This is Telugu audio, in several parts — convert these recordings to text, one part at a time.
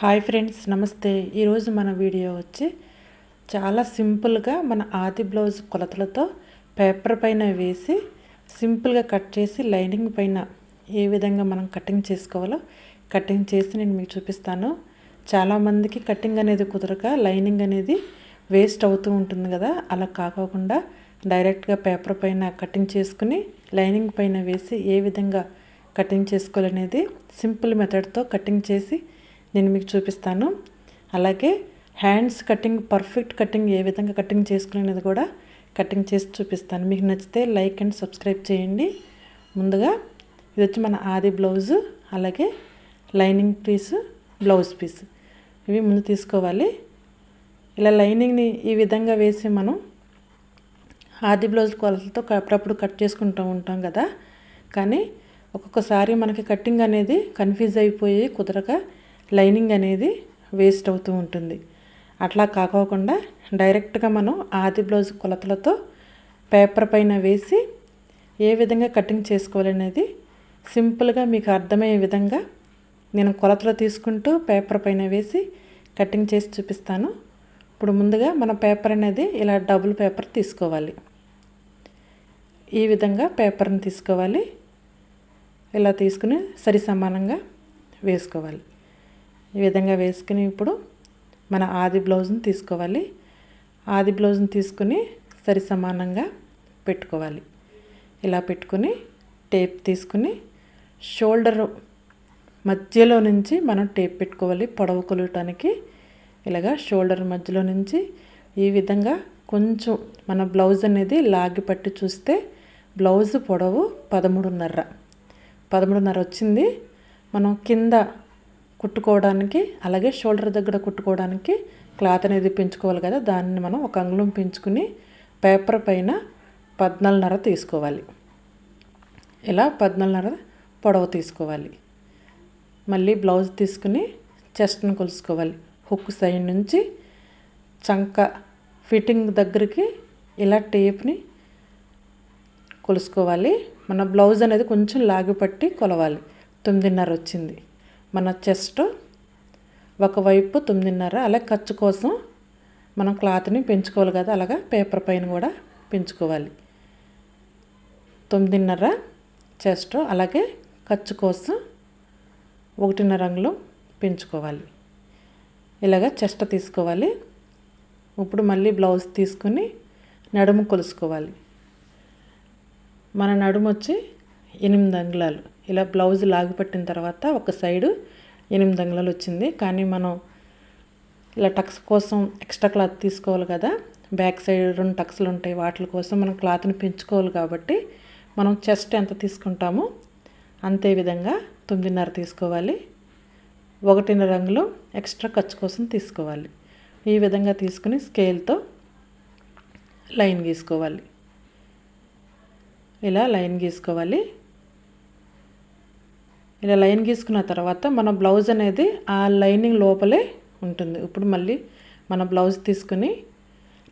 హాయ్ ఫ్రెండ్స్ నమస్తే. ఈరోజు మన వీడియో వచ్చి చాలా సింపుల్గా మన ఆది బ్లౌజ్ కొలతలతో పేపర్ పైన వేసి సింపుల్గా కట్ చేసి లైనింగ్ పైన ఏ విధంగా మనం కటింగ్ చేసుకోవాలో కటింగ్ చేసి నేను మీకు చూపిస్తాను. చాలామందికి కటింగ్ అనేది కుదరక లైనింగ్ అనేది వేస్ట్ అవుతూ ఉంటుంది కదా. అలా కాకోకుండా డైరెక్ట్గా పేపర్ పైన కటింగ్ చేసుకుని లైనింగ్ పైన వేసి ఏ విధంగా కటింగ్ చేసుకోవాలనేది సింపుల్ మెథడ్తో కటింగ్ చేసి నేను మీకు చూపిస్తాను. అలాగే హ్యాండ్స్ కటింగ్ పర్ఫెక్ట్ కటింగ్ ఏ విధంగా కటింగ్ చేసుకునేది కూడా కటింగ్ చేసి చూపిస్తాను. మీకు నచ్చితే లైక్ అండ్ సబ్స్క్రైబ్ చేయండి. ముందుగా ఇది వచ్చి మన ఆది బ్లౌజు అలాగే లైనింగ్ పీస్ బ్లౌజ్ పీస్. ఇవి ముందు తీసుకోవాలి. ఇలా లైనింగ్ని ఈ విధంగా వేసి మనం ఆది బ్లౌజ్ కొలతలతో అప్పుడప్పుడు కట్ చేసుకుంటూ ఉంటాం కదా. కానీ ఒక్కొక్కసారి మనకి కటింగ్ అనేది కన్ఫ్యూజ్ అయిపోయి కుదరక లైనింగ్ అనేది వేస్ట్ అవుతూ ఉంటుంది. అట్లా కాకోకుండా డైరెక్ట్గా మనం ఆది బ్లౌజ్ కొలతలతో పేపర్ పైన వేసి ఏ విధంగా కటింగ్ చేసుకోవాలనేది సింపుల్గా మీకు అర్థమయ్యే విధంగా నేను కొలతలు తీసుకుంటూ పేపర్ పైన వేసి కటింగ్ చేసి చూపిస్తాను. ఇప్పుడు ముందుగా మన పేపర్ అనేది ఇలా డబుల్ పేపర్ తీసుకోవాలి. ఈ విధంగా పేపర్ని తీసుకోవాలి. ఇలా తీసుకుని సరి సమానంగా వేసుకోవాలి. ఈ విధంగా వేసుకుని ఇప్పుడు మన ఆది బ్లౌజ్ని తీసుకోవాలి. ఆది బ్లౌజ్ని తీసుకుని సరి సమానంగా పెట్టుకోవాలి. ఇలా పెట్టుకుని టేప్ తీసుకుని షోల్డర్ మధ్యలో నుంచి మనం టేప్ పెట్టుకోవాలి పొడవు కొలవటానికి. ఇలాగా షోల్డర్ మధ్యలో నుంచి ఈ విధంగా కొంచెం మన బ్లౌజ్ అనేది లాగి పట్టి చూస్తే బ్లౌజ్ పొడవు పదమూడున్నర. పదమూడున్నర వచ్చింది. మనం కింద కుట్టుకోవడానికి అలాగే షోల్డర్ దగ్గర కుట్టుకోవడానికి క్లాత్ అనేది పెంచుకోవాలి కదా. దాన్ని మనం ఒక అంగుళం పెంచుకుని పేపర్ పైన పద్నాలుగున్నర తీసుకోవాలి. ఇలా పద్నాలుగున్నర పొడవు తీసుకోవాలి. మళ్ళీ బ్లౌజ్ తీసుకుని చెస్ట్ని కొలుసుకోవాలి. హుక్ సైడ్ నుంచి చంక ఫిట్టింగ్ దగ్గరికి ఇలా టేప్ని కొలుసుకోవాలి. మన బ్లౌజ్ అనేది కొంచెం లాగిపట్టి కొలవాలి. తొమ్మిదిన్నర వచ్చింది. మన చెస్ట్ ఒకవైపు తొమ్మిదిన్నర అలాగే ఖర్చు కోసం మనం క్లాత్ని పెంచుకోవాలి కదా అలాగా పేపర్ పైన కూడా పెంచుకోవాలి. తొమ్మిదిన్నర చెస్ట్ అలాగే ఖర్చు కోసం ఒకటిన్నర రంగులు పెంచుకోవాలి. ఇలాగ చెస్ట్ తీసుకోవాలి. ఇప్పుడు మళ్ళీ బ్లౌజ్ తీసుకుని నడుము కొలుసుకోవాలి. మన నడుము వచ్చి ఎనిమిది అంగుళాలు. ఇలా బ్లౌజ్ లాగి పట్టిన తర్వాత ఒక సైడు ఎనిమిది అంగుళాలు వచ్చింది. కానీ మనం ఇలా టక్స్ కోసం ఎక్స్ట్రా క్లాత్ తీసుకోవాలి కదా. బ్యాక్ సైడ్ రెండు టక్స్లు ఉంటాయి. వాటి కోసం మనం క్లాత్ని పెంచుకోవాలి కాబట్టి మనం చెస్ట్ ఎంత తీసుకుంటామో అంతే విధంగా తొమ్మిదిన్నర తీసుకోవాలి. ఒకటిన్నర రంగులు ఎక్స్ట్రా ఖర్చు కోసం తీసుకోవాలి. ఈ విధంగా తీసుకుని స్కేల్తో లైన్ గీసుకోవాలి. ఇలా లైన్ గీసుకోవాలి. ఇలా లైన్ గీసుకున్న తర్వాత మన బ్లౌజ్ అనేది ఆ లైనింగ్ లోపలే ఉంటుంది. ఇప్పుడు మళ్ళీ మన బ్లౌజ్ తీసుకుని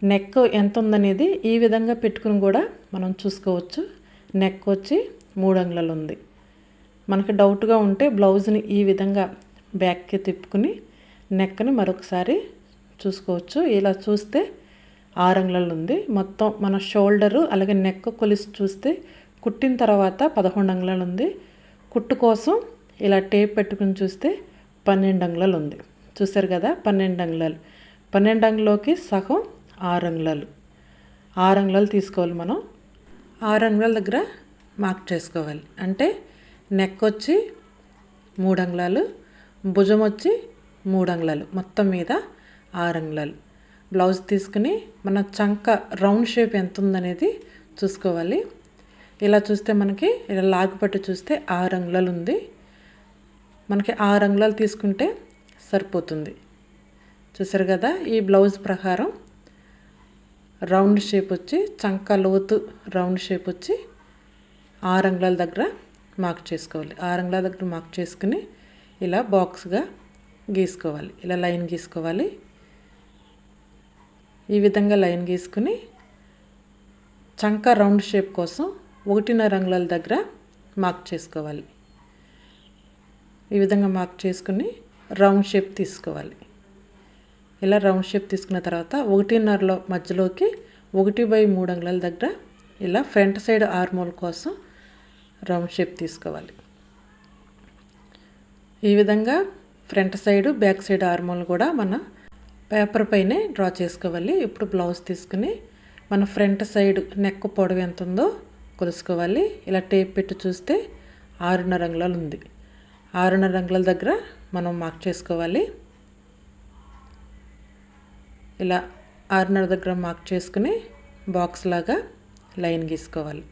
నెక్ ఎంత ఉందనేది ఈ విధంగా పెట్టుకుని కూడా మనం చూసుకోవచ్చు. నెక్ వచ్చి మూడు అంగుళాలు ఉంది. మనకి డౌట్గా ఉంటే బ్లౌజ్ని ఈ విధంగా బ్యాక్కి తిప్పుకుని నెక్ని మరొకసారి చూసుకోవచ్చు. ఇలా చూస్తే ఆరు అంగుళాలు ఉంది. మొత్తం మన షోల్డరు అలాగే నెక్ కొలిసి చూస్తే కుట్టిన తర్వాత పదకొండు అంగుళాలు ఉంది. కుట్టు కోసం ఇలా టేప్ పెట్టుకుని చూస్తే పన్నెండు అంగుళాలు ఉంది. చూసారు కదా పన్నెండు అంగుళాలు. పన్నెండు అంగులోకి సగం ఆరు అంగుళాలు. ఆరు అంగుళాలు తీసుకోవాలి మనం. ఆరు అంగుళాల దగ్గర మార్క్ చేసుకోవాలి. అంటే నెక్ వచ్చి మూడు అంగుళాలు భుజం వచ్చి మూడు అంగుళాలు. మొత్తం మీద ఆరు అంగుళాలు. బ్లౌజ్ తీసుకుని మన చంక రౌండ్ షేప్ ఎంత ఉందనేది చూసుకోవాలి. ఇలా చూస్తే మనకి ఇలా లాగుపట్టు చూస్తే ఆరు అంగుళాలు ఉంది. మనకి ఆరు అంగుళాలు తీసుకుంటే సరిపోతుంది. చూసారు కదా ఈ బ్లౌజ్ ప్రకారం రౌండ్ షేప్ వచ్చి చంక లోతు రౌండ్ షేప్ వచ్చి ఆరు అంగుళాల దగ్గర మార్క్ చేసుకోవాలి. ఆరు అంగుళాల దగ్గర మార్క్ చేసుకుని ఇలా బాక్స్గా గీసుకోవాలి. ఇలా లైన్ గీసుకోవాలి. ఈ విధంగా లైన్ గీసుకుని చంక రౌండ్ షేప్ కోసం ఒకటిన్నర రంగుల దగ్గర మార్క్ చేసుకోవాలి. ఈ విధంగా మార్క్ చేసుకుని రౌండ్ షేప్ తీసుకోవాలి. ఇలా రౌండ్ షేప్ తీసుకున్న తర్వాత ఒకటిన్నరలో మధ్యలోకి ఒకటి బై మూడు అంగుళాల దగ్గర ఇలా ఫ్రంట్ సైడ్ ఆర్మోల్ కోసం రౌండ్ షేప్ తీసుకోవాలి. ఈ విధంగా front side back side armhole కూడా మన పేపర్ పైనే డ్రా చేసుకోవాలి. ఇప్పుడు బ్లౌజ్ తీసుకుని మన ఫ్రంట్ సైడ్ నెక్ పొడవు ఎంత ఉందో కొలుసుకోవాలి. ఇలా టేప్ పెట్టి చూస్తే ఆరున్నర అంగుళాలు ఉంది. ఆరున్నర అంగుళాల దగ్గర మనం మార్క్ చేసుకోవాలి. ఇలా ఆరున్నర దగ్గర మార్క్ చేసుకుని బాక్స్ లాగా లైన్ గీసుకోవాలి.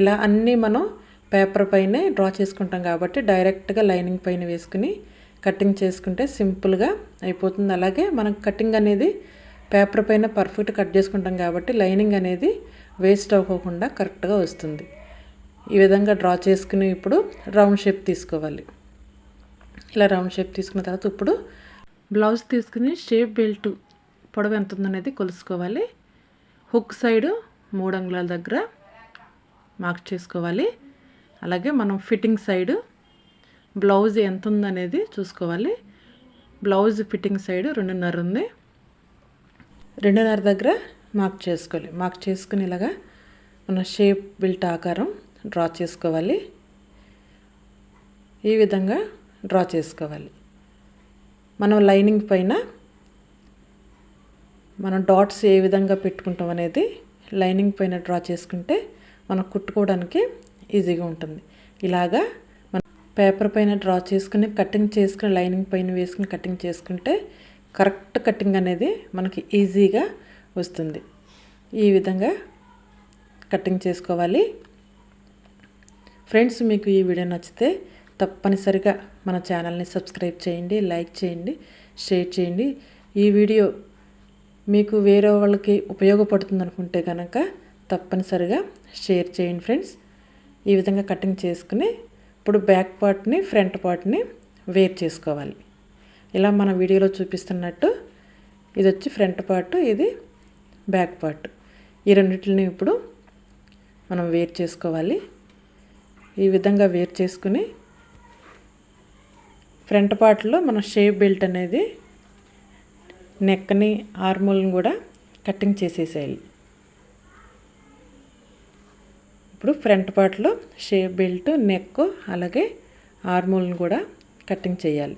ఇలా అన్నీ మనం పేపర్ పైనే డ్రా చేసుకుంటాం కాబట్టి డైరెక్ట్గా లైనింగ్ పైన వేసుకుని కటింగ్ చేసుకుంటే సింపుల్గా అయిపోతుంది. అలాగే మనం కటింగ్ అనేది పేపర్ పైన పర్ఫెక్ట్ కట్ చేసుకుంటాం కాబట్టి లైనింగ్ అనేది వేస్ట్ అవ్వకుండా కరెక్ట్గా వస్తుంది. ఈ విధంగా డ్రా చేసుకుని ఇప్పుడు రౌండ్ షేప్ తీసుకోవాలి. ఇలా రౌండ్ షేప్ తీసుకున్న తర్వాత ఇప్పుడు బ్లౌజ్ తీసుకుని షేప్ బెల్ట్ పొడవు ఎంత ఉందనేది కొలుసుకోవాలి. హుక్ సైడు మూడు అంగుళాల దగ్గర మార్క్ చేసుకోవాలి. అలాగే మనం ఫిట్టింగ్ సైడు బ్లౌజ్ ఎంత ఉందనేది చూసుకోవాలి. బ్లౌజ్ ఫిట్టింగ్ సైడ్ రెండున్నర ఉంది. రెండున్నర దగ్గర మార్క్ చేసుకోవాలి. మార్క్ చేసుకుని ఇలాగా మన షేప్ బిల్ట్ ఆకారం డ్రా చేసుకోవాలి. ఈ విధంగా డ్రా చేసుకోవాలి. మనం లైనింగ్ పైన మనం డాట్స్ ఏ విధంగా పెట్టుకుంటాం అనేది లైనింగ్ పైన డ్రా చేసుకుంటే మనం కుట్టుకోవడానికి ఈజీగా ఉంటుంది. ఇలాగా మనం పేపర్ పైన డ్రా చేసుకుని కటింగ్ చేసుకుని లైనింగ్ పైన వేసుకుని కటింగ్ చేసుకుంటే కరెక్ట్ కటింగ్ అనేది మనకి ఈజీగా వస్తుంది. ఈ విధంగా కటింగ్ చేసుకోవాలి. ఫ్రెండ్స్ మీకు ఈ వీడియో నచ్చితే తప్పనిసరిగా మన ఛానల్ని సబ్స్క్రైబ్ చేయండి లైక్ చేయండి షేర్ చేయండి. ఈ వీడియో మీకు వేరే వాళ్ళకి ఉపయోగపడుతుంది అనుకుంటే కనుక తప్పనిసరిగా షేర్ చేయండి ఫ్రెండ్స్. ఈ విధంగా కటింగ్ చేసుకుని ఇప్పుడు బ్యాక్ పార్ట్ని ఫ్రంట్ పార్ట్ని వేర్ చేసుకోవాలి. ఇలా మన వీడియోలో చూపిస్తున్నట్టు ఇది వచ్చి ఫ్రంట్ పార్ట్ ఇది బ్యాక్ పార్ట్. ఈ రెండింటిని ఇప్పుడు మనం వేర్ చేసుకోవాలి. ఈ విధంగా వేర్ చేసుకుని ఫ్రంట్ పార్ట్లో మన షేప్ బెల్ట్ అనేది నెక్ని ఆర్మోల్ని కూడా కటింగ్ చేసేసేయాలి. ఇప్పుడు ఫ్రంట్ పార్ట్లో షేప్ బెల్ట్ నెక్ అలాగే ఆర్మోల్ని కూడా కటింగ్ చేయాలి.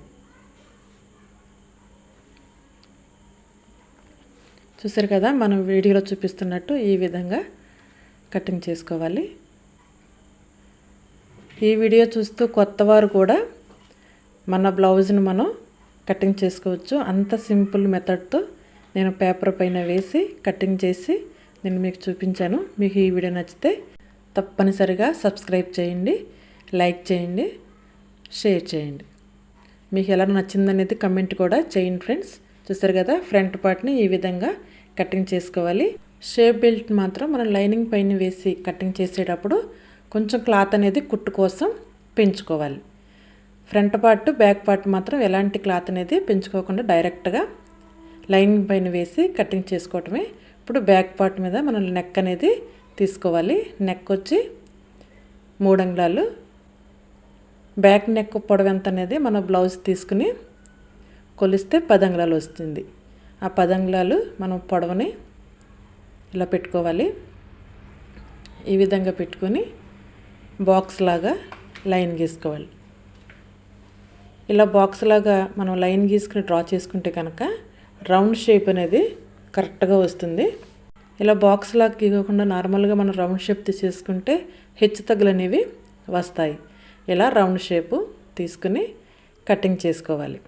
చూసారు కదా మనం వీడియోలో చూపిస్తున్నట్టు ఈ విధంగా కటింగ్ చేసుకోవాలి. ఈ వీడియో చూస్తూ కొత్త వారు కూడా మన బ్లౌజ్ని మనం కటింగ్ చేసుకోవచ్చు. అంత సింపుల్ మెథడ్తో నేను పేపర్ పైన వేసి కటింగ్ చేసి నేను మీకు చూపించాను. మీకు ఈ వీడియో నచ్చితే తప్పనిసరిగా సబ్స్క్రైబ్ చేయండి లైక్ చేయండి షేర్ చేయండి. మీకు ఎలా నచ్చిందనేది కమెంట్ కూడా చేయండి ఫ్రెండ్స్. చూసారు కదా ఫ్రంట్ పార్ట్ని ఈ విధంగా కటింగ్ చేసుకోవాలి. షేప్ బెల్ట్ మాత్రం మనం లైనింగ్ పైన వేసి కటింగ్ చేసేటప్పుడు కొంచెం క్లాత్ అనేది కుట్టు కోసం పెంచుకోవాలి. ఫ్రంట్ పార్ట్ బ్యాక్ పార్ట్ మాత్రం ఎలాంటి క్లాత్ అనేది పెంచుకోకుండా డైరెక్ట్గా లైనింగ్ పైన వేసి కటింగ్ చేసుకోవటమే. ఇప్పుడు బ్యాక్ పార్ట్ మీద మనం నెక్ అనేది తీసుకోవాలి. నెక్ వచ్చి మూడు బ్యాక్ నెక్ పొడవు ఎంత అనేది మన బ్లౌజ్ తీసుకుని కొలిస్తే పది అంగుళాలు వస్తుంది. ఆ పదంగులాలు మనం పొడవని ఇలా పెట్టుకోవాలి. ఈ విధంగా పెట్టుకొని బాక్స్ లాగా లైన్ గీసుకోవాలి. ఇలా బాక్స్ లాగా మనం లైన్ గీసుకుని డ్రా చేసుకుంటే కనుక రౌండ్ షేప్ అనేది కరెక్ట్గా వస్తుంది. ఇలా బాక్స్ లాగా గీయకుండా నార్మల్గా మనం రౌండ్ షేప్ తీసేసుకుంటే హెచ్చు తగ్గులనేవి వస్తాయి. ఇలా రౌండ్ షేపు తీసుకుని కటింగ్ చేసుకోవాలి.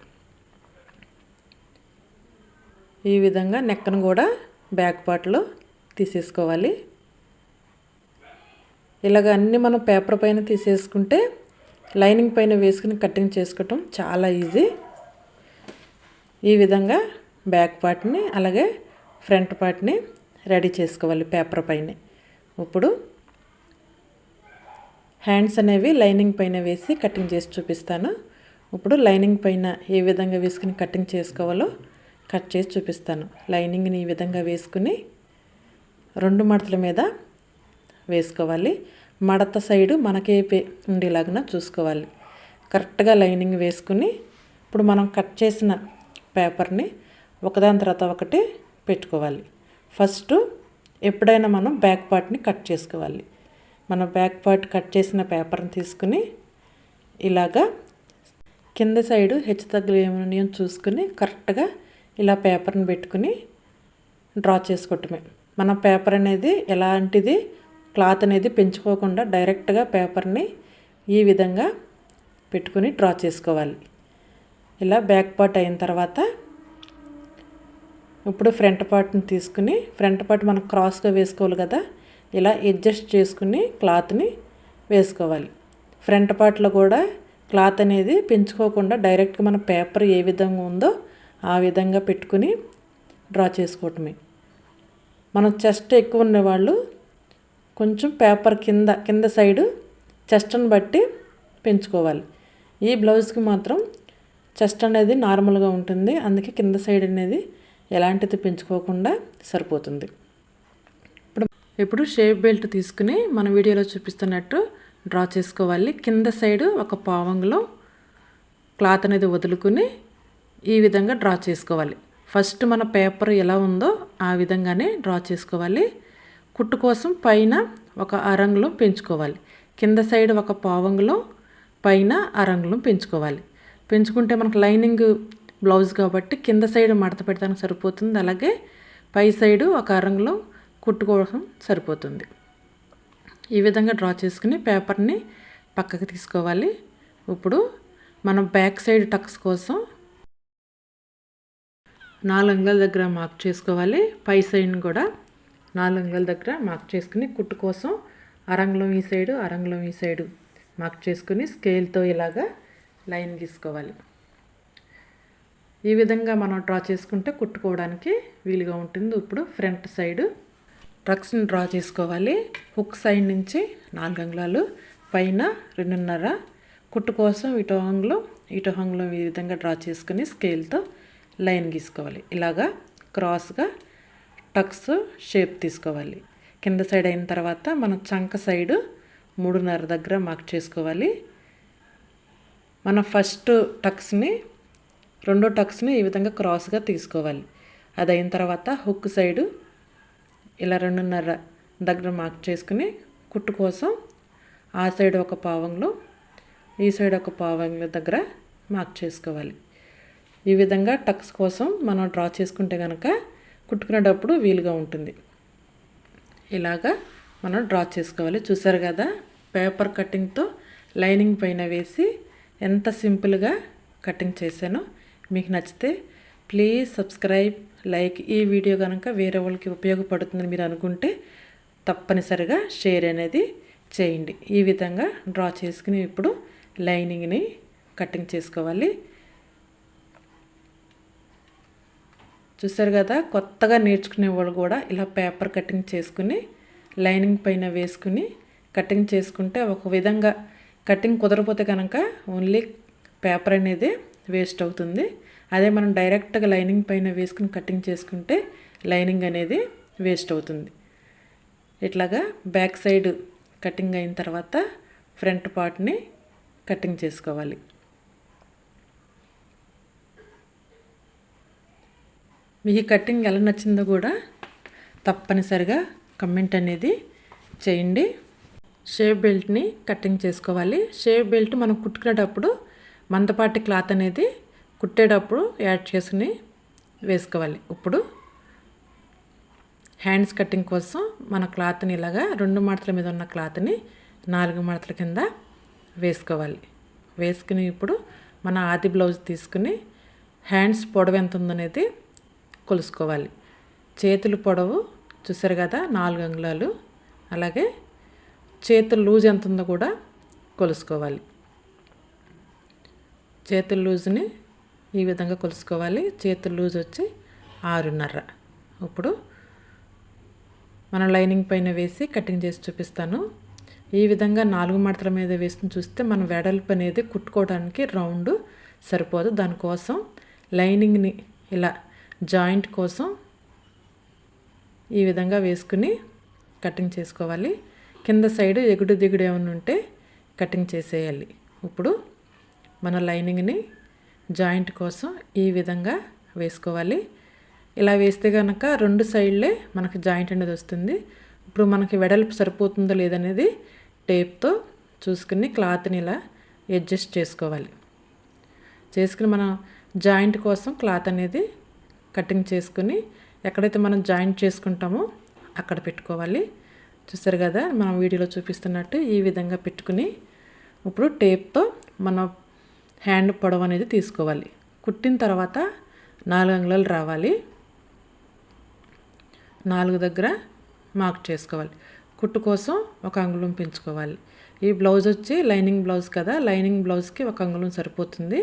ఈ విధంగా నెక్కను కూడా బ్యాక్ పార్ట్లో తీసేసుకోవాలి. ఇలాగ అన్నీ మనం పేపర్ పైన తీసేసుకుంటే లైనింగ్ పైన వేసుకుని కటింగ్ చేసుకోవటం చాలా ఈజీ. ఈ విధంగా బ్యాక్ పార్ట్ని అలాగే ఫ్రంట్ పార్ట్ని రెడీ చేసుకోవాలి పేపర్ పైన. ఇప్పుడు హ్యాండ్స్ అనేవి లైనింగ్ పైన వేసి కటింగ్ చేసి చూపిస్తాను. ఇప్పుడు లైనింగ్ పైన ఏ విధంగా వేసుకుని కటింగ్ చేసుకోవాలో కట్ చేసి చూపిస్తాను. లైనింగ్ని ఈ విధంగా వేసుకుని రెండు మడతల మీద వేసుకోవాలి. మడత సైడు మనకే ఉండేలాగా చూసుకోవాలి. కరెక్ట్గా లైనింగ్ వేసుకుని ఇప్పుడు మనం కట్ చేసిన పేపర్ని ఒకదాని తర్వాత ఒకటి పెట్టుకోవాలి. ఫస్ట్ ఎప్పుడైనా మనం బ్యాక్ పార్ట్ని కట్ చేసుకోవాలి. మన బ్యాక్ పార్ట్ కట్ చేసిన పేపర్ని తీసుకుని ఇలాగా కింద సైడు హెచ్చు తగ్గులు ఏమని చూసుకుని కరెక్ట్గా ఇలా పేపర్ని పెట్టుకుని డ్రా చేసుకోవటమే మన పేపర్ అనేది ఎలాంటిది? క్లాత్ అనేది పెంచుకోకుండా డైరెక్ట్గా పేపర్ని ఈ విధంగా పెట్టుకుని డ్రా చేసుకోవాలి. ఇలా బ్యాక్ పార్ట్ అయిన తర్వాత ఇప్పుడు ఫ్రంట్ పార్ట్ని తీసుకుని ఫ్రంట్ పార్ట్ మనం క్రాస్గా వేసుకోవాలి కదా? ఇలా అడ్జస్ట్ చేసుకుని క్లాత్ని వేసుకోవాలి. ఫ్రంట్ పార్ట్లో కూడా క్లాత్ అనేది పెంచుకోకుండా డైరెక్ట్గా మన పేపర్ ఏ విధంగా ఉందో ఆ విధంగా పెట్టుకుని డ్రా చేసుకోవటమే. మనం చెస్ట్ ఎక్కువ ఉన్నవాళ్ళు కొంచెం పేపర్ కింద కింద సైడు చెస్ట్ని బట్టి పెంచుకోవాలి. ఈ బ్లౌజ్కి మాత్రం చెస్ట్ అనేది నార్మల్గా ఉంటుంది. అందుకే కింద సైడ్ అనేది ఎలాంటిది పెంచుకోకుండా సరిపోతుంది. ఇప్పుడు ఇప్పుడు షేప్ బెల్ట్ తీసుకుని మన వీడియోలో చూపిస్తున్నట్టు డ్రా చేసుకోవాలి. కింద సైడు ఒక పావంగులో క్లాత్ అనేది వదులుకుని ఈ విధంగా డ్రా చేసుకోవాలి. ఫస్ట్ మన పేపర్ ఎలా ఉందో ఆ విధంగానే డ్రా చేసుకోవాలి. కుట్టు కోసం పైన ఒక అరంగులో పెంచుకోవాలి. కింద సైడ్ ఒక పావంగులో పైన అరంగులం పెంచుకోవాలి. పెంచుకుంటే మనకు లైనింగ్ బ్లౌజ్ కాబట్టి కింద సైడ్ మడత పెడతానికి సరిపోతుంది. అలాగే పై సైడు ఒక అరంగులో కుట్టుకోవడం సరిపోతుంది. ఈ విధంగా డ్రా చేసుకుని పేపర్ని పక్కకి తీసుకోవాలి. ఇప్పుడు మనం బ్యాక్ సైడ్ టక్స్ కోసం నాలుగు దగ్గర మార్క్ చేసుకోవాలి. పై సైడ్ని కూడా నాలుగు దగ్గర మార్క్ చేసుకుని కుట్టు కోసం అరంగులం ఈ సైడు అరంగులం ఈ సైడు మార్క్ చేసుకుని స్కేల్తో ఇలాగా లైన్ గీసుకోవాలి. ఈ విధంగా మనం డ్రా చేసుకుంటే కుట్టుకోవడానికి వీలుగా ఉంటుంది. ఇప్పుడు ఫ్రంట్ సైడు ట్రక్స్ని డ్రా చేసుకోవాలి. హుక్ సైడ్ నుంచి నాలుగు అంగుళాలు పైన రెండున్నర. కుట్టు కోసం ఇటు అంగుళం ఇటు అంగుళం ఈ విధంగా డ్రా చేసుకుని స్కేల్తో లైన్ గీసుకోవాలి. ఇలాగా క్రాస్గా టక్స్ షేప్ తీసుకోవాలి. కింద సైడ్ అయిన తర్వాత మన చంక సైడు మూడున్నర దగ్గర మార్క్ చేసుకోవాలి. మన ఫస్ట్ టక్స్ని రెండో టక్స్ని ఈ విధంగా క్రాస్గా తీసుకోవాలి. అది అయిన తర్వాత హుక్ సైడు ఇలా రెండున్నర దగ్గర మార్క్ చేసుకుని కుట్టు కోసం ఆ సైడ్ ఒక పావంలో ఈ సైడ్ ఒక పావంలో దగ్గర మార్క్ చేసుకోవాలి. ఈ విధంగా టక్స్ కోసం మనం డ్రా చేసుకుంటే కనుక కుట్టుకునేటప్పుడు వీలుగా ఉంటుంది. ఇలాగా మనం డ్రా చేసుకోవాలి. చూసారు కదా? పేపర్ కటింగ్తో లైనింగ్ పైన వేసి ఎంత సింపుల్గా కటింగ్ చేశానో. మీకు నచ్చితే ప్లీజ్ సబ్స్క్రైబ్ లైక్. ఈ వీడియో కనుక వేరే వాళ్ళకి ఉపయోగపడుతుందని మీరు అనుకుంటే తప్పనిసరిగా షేర్ అనేది చేయండి. ఈ విధంగా డ్రా చేసుకుని ఇప్పుడు లైనింగ్ని కటింగ్ చేసుకోవాలి. చూసారు కదా కొత్తగా నేర్చుకునే వాళ్ళు కూడా ఇలా పేపర్ కటింగ్ చేసుకుని లైనింగ్ పైన వేసుకుని కటింగ్ చేసుకుంటే ఒక విధంగా కటింగ్ కుదరపోతే కనుక ఓన్లీ పేపర్ అనేది వేస్ట్ అవుతుంది. అదే మనం డైరెక్ట్గా లైనింగ్ పైన వేసుకుని కటింగ్ చేసుకుంటే లైనింగ్ అనేది వేస్ట్ అవుతుంది. ఇట్లాగా బ్యాక్ సైడ్ కటింగ్ అయిన తర్వాత ఫ్రంట్ పార్ట్ని కటింగ్ చేసుకోవాలి. మీ కటింగ్ ఎలా నచ్చిందో కూడా తప్పనిసరిగా కమెంట్ అనేది చేయండి. షేప్ బెల్ట్ని కటింగ్ చేసుకోవాలి. షేప్ బెల్ట్ మనం కుట్టుకునేటప్పుడు మందపాటి క్లాత్ అనేది కుట్టేటప్పుడు యాడ్ చేసుకుని వేసుకోవాలి. ఇప్పుడు హ్యాండ్స్ కటింగ్ కోసం మన క్లాత్ని ఇలాగా రెండు మడతల మీద ఉన్న క్లాత్ని నాలుగు మడతల కింద వేసుకోవాలి. వేసుకుని ఇప్పుడు మన ఆది బ్లౌజ్ తీసుకుని హ్యాండ్స్ పొడవు ఎంత ఉందనేది కొలుసుకోవాలి. చేతులు పొడవు చూసారు కదా నాలుగు అంగుళాలు. అలాగే చేతులు లూజ్ ఎంత ఉందో కూడా కొలుసుకోవాలి. చేతుల లూజ్ని ఈ విధంగా కొలుసుకోవాలి. చేతుల లూజ్ వచ్చి ఆరున్నర. ఇప్పుడు మన లైనింగ్ పైన వేసి కటింగ్ చేసి చూపిస్తాను. ఈ విధంగా నాలుగు మడతల మీద వేసుకుని చూస్తే మన వెడల్పు అనేది కుట్టుకోవడానికి రౌండ్ సరిపోదు. దానికోసం లైనింగ్ని ఇలా జాయింట్ కోసం ఈ విధంగా వేసుకుని కటింగ్ చేసుకోవాలి. కింద సైడ్ ఎగుడు దిగుడు ఏమైనా ఉంటే కటింగ్ చేసేయాలి. ఇప్పుడు మన లైనింగ్ని జాయింట్ కోసం ఈ విధంగా వేసుకోవాలి. ఇలా వేస్తే కనుక రెండు సైడ్లే మనకి జాయింట్ అనేది వస్తుంది. ఇప్పుడు మనకి వెడల్పు సరిపోతుందో లేదనేది టేప్తో చూసుకుని క్లాత్ని ఇలా అడ్జస్ట్ చేసుకోవాలి. చేసుకుని మనం జాయింట్ కోసం క్లాత్ అనేది కటింగ్ చేసుకుని ఎక్కడైతే మనం జాయింట్ చేసుకుంటామో అక్కడ పెట్టుకోవాలి. చూస్తారు కదా మనం వీడియోలో చూపిస్తున్నట్టు ఈ విధంగా పెట్టుకుని ఇప్పుడు టేప్తో మన హ్యాండ్ పొడవు అనేది తీసుకోవాలి. కుట్టిన తర్వాత నాలుగు అంగుళాలు రావాలి. నాలుగు దగ్గర మార్క్ చేసుకోవాలి. కుట్టు కోసం ఒక అంగుళం పెంచుకోవాలి. ఈ బ్లౌజ్ వచ్చి లైనింగ్ బ్లౌజ్ కదా లైనింగ్ బ్లౌజ్కి ఒక అంగుళం సరిపోతుంది.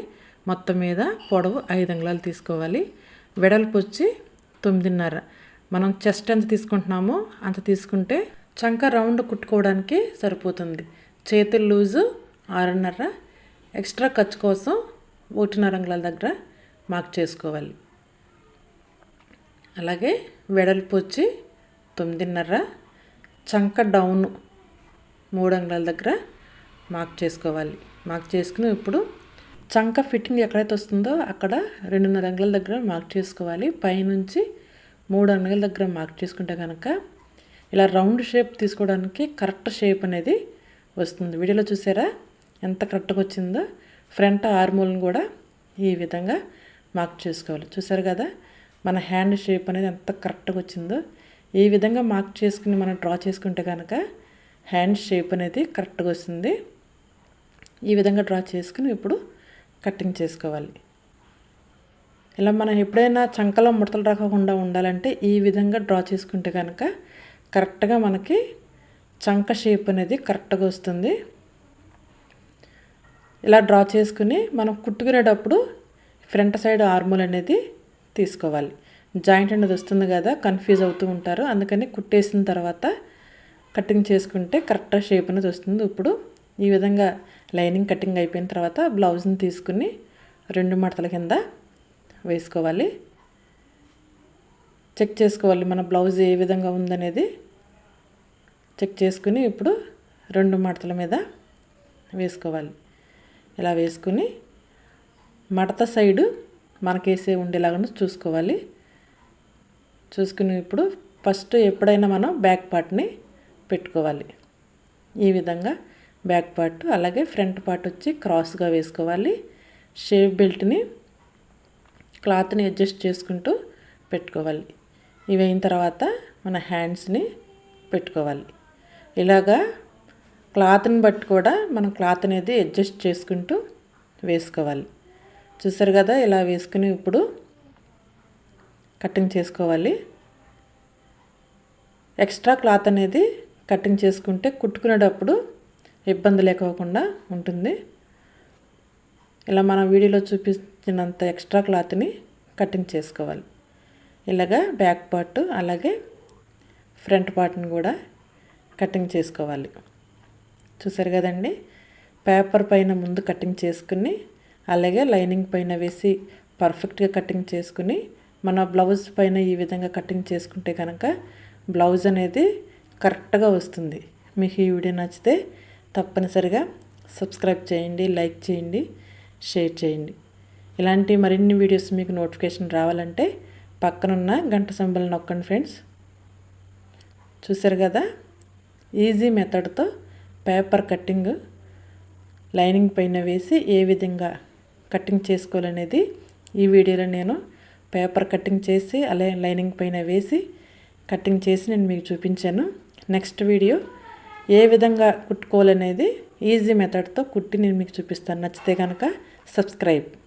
మొత్తం మీద పొడవు ఐదు అంగుళాలు తీసుకోవాలి. వెడల్పు వచ్చి తొమ్మిదిన్నర. మనం చెస్ట్ ఎంత తీసుకుంటున్నామో అంత తీసుకుంటే చంక రౌండ్ కుట్టుకోవడానికి సరిపోతుంది. చేతులు లూజు ఆరున్నర. ఎక్స్ట్రా ఖర్చు కోసం ఒకటిన్నర అంగుళాల దగ్గర మార్క్ చేసుకోవాలి. అలాగే వెడల్పు వచ్చి తొమ్మిదిన్నర. చంక డౌన్ మూడు అంగుళాల దగ్గర మార్క్ చేసుకోవాలి. మార్క్ చేసుకుని ఇప్పుడు చంక ఫిట్టింగ్ ఎక్కడైతే వస్తుందో అక్కడ రెండున్నర అంగుల దగ్గర మార్క్ చేసుకోవాలి. పైనుంచి మూడు అంగుల దగ్గర మార్క్ చేసుకుంటే కనుక ఇలా రౌండ్ షేప్ తీసుకోవడానికి కరెక్ట్ షేప్ అనేది వస్తుంది. వీడియోలో చూసారా? ఎంత కరెక్ట్గా వచ్చిందో. ఫ్రంట్ ఆర్మోల్ని కూడా ఈ విధంగా మార్క్ చేసుకోవాలి. చూసారు కదా? మన హ్యాండ్ షేప్ అనేది ఎంత కరెక్ట్గా వచ్చిందో. ఈ విధంగా మార్క్ చేసుకుని మనం డ్రా చేసుకుంటే కనుక హ్యాండ్ షేప్ అనేది కరెక్ట్గా వస్తుంది. ఈ విధంగా డ్రా చేసుకుని ఇప్పుడు కటింగ్ చేసుకోవాలి. ఇలా మనం ఎప్పుడైనా చంకలో ముడతలు రాకుండా ఉండాలంటే ఈ విధంగా డ్రా చేసుకుంటే కనుక కరెక్ట్గా మనకి చంక షేప్ అనేది కరెక్ట్గా వస్తుంది. ఇలా డ్రా చేసుకుని మనం కుట్టుకునేటప్పుడు ఫ్రంట్ సైడ్ ఆర్మూల్ అనేది తీసుకోవాలి. జాయింట్ అనేది వస్తుంది కదా కన్ఫ్యూజ్ అవుతూ ఉంటారు. అందుకని కుట్టేసిన తర్వాత కటింగ్ చేసుకుంటే కరెక్ట్ షేప్ అనేది వస్తుంది. ఇప్పుడు ఈ విధంగా లైనింగ్ కటింగ్ అయిపోయిన తర్వాత బ్లౌజ్ని తీసుకుని రెండు మడతల కింద వేసుకోవాలి. చెక్ చేసుకోవాలి మన బ్లౌజ్ ఏ విధంగా ఉందనేది. చెక్ చేసుకుని ఇప్పుడు రెండు మడతల మీద వేసుకోవాలి. ఇలా వేసుకుని మడత సైడు మనకేసే ఉండేలాగా చూసుకోవాలి. చూసుకుని ఇప్పుడు ఫస్ట్ ఎప్పుడైనా మనం బ్యాక్ పార్ట్ని పెట్టుకోవాలి. ఈ విధంగా బ్యాక్ పార్ట్ అలాగే ఫ్రంట్ పార్ట్ వచ్చి క్రాస్గా వేసుకోవాలి. షేప్ బెల్ట్ని క్లాత్ని అడ్జస్ట్ చేసుకుంటూ పెట్టుకోవాలి. ఇవి అయిన తర్వాత మన హ్యాండ్స్ని పెట్టుకోవాలి. ఇలాగా క్లాత్ని బట్టి కూడా మనం క్లాత్ అనేది అడ్జస్ట్ చేసుకుంటూ వేసుకోవాలి. చూసారు కదా ఇలా వేసుకుని ఇప్పుడు కటింగ్ చేసుకోవాలి. ఎక్స్ట్రా క్లాత్ అనేది కటింగ్ చేసుకుంటే కుట్టుకునేటప్పుడు ఇబ్బంది లేకోకుండా ఉంటుంది. ఇలా మన వీడియోలో చూపించినంత ఎక్స్ట్రా క్లాత్ని కటింగ్ చేసుకోవాలి. ఇలాగా బ్యాక్ పార్ట్ అలాగే ఫ్రంట్ పార్ట్ని కూడా కటింగ్ చేసుకోవాలి. చూసారు కదండి? పేపర్ పైన ముందు కటింగ్ చేసుకుని అలాగే లైనింగ్ పైన వేసి పర్ఫెక్ట్గా కటింగ్ చేసుకుని మన బ్లౌజ్ పైన ఈ విధంగా కటింగ్ చేసుకుంటే కనుక బ్లౌజ్ అనేది కరెక్ట్గా వస్తుంది. మీకు ఈ వీడియో నచ్చితే తప్పనిసరిగా సబ్స్క్రైబ్ చేయండి లైక్ చేయండి షేర్ చేయండి. ఇలాంటి మరిన్ని వీడియోస్ మీకు నోటిఫికేషన్ రావాలంటే పక్కనున్న గంట సంబల్ నొక్కండి ఫ్రెండ్స్. చూసారు కదా? ఈజీ మెథడ్తో పేపర్ కట్టింగ్ లైనింగ్ పైన వేసి ఏ విధంగా కటింగ్ చేసుకోవాలనేది ఈ వీడియోలో నేను పేపర్ కటింగ్ చేసి అలాగే లైనింగ్ పైన వేసి కటింగ్ చేసి నేను మీకు చూపించాను. నెక్స్ట్ వీడియో ఏ విధంగా కుట్టుకోవాలనేది ఈజీ మెథడ్తో కుట్టి నేను మీకు చూపిస్తాను. నచ్చితే కనుక సబ్స్క్రైబ్.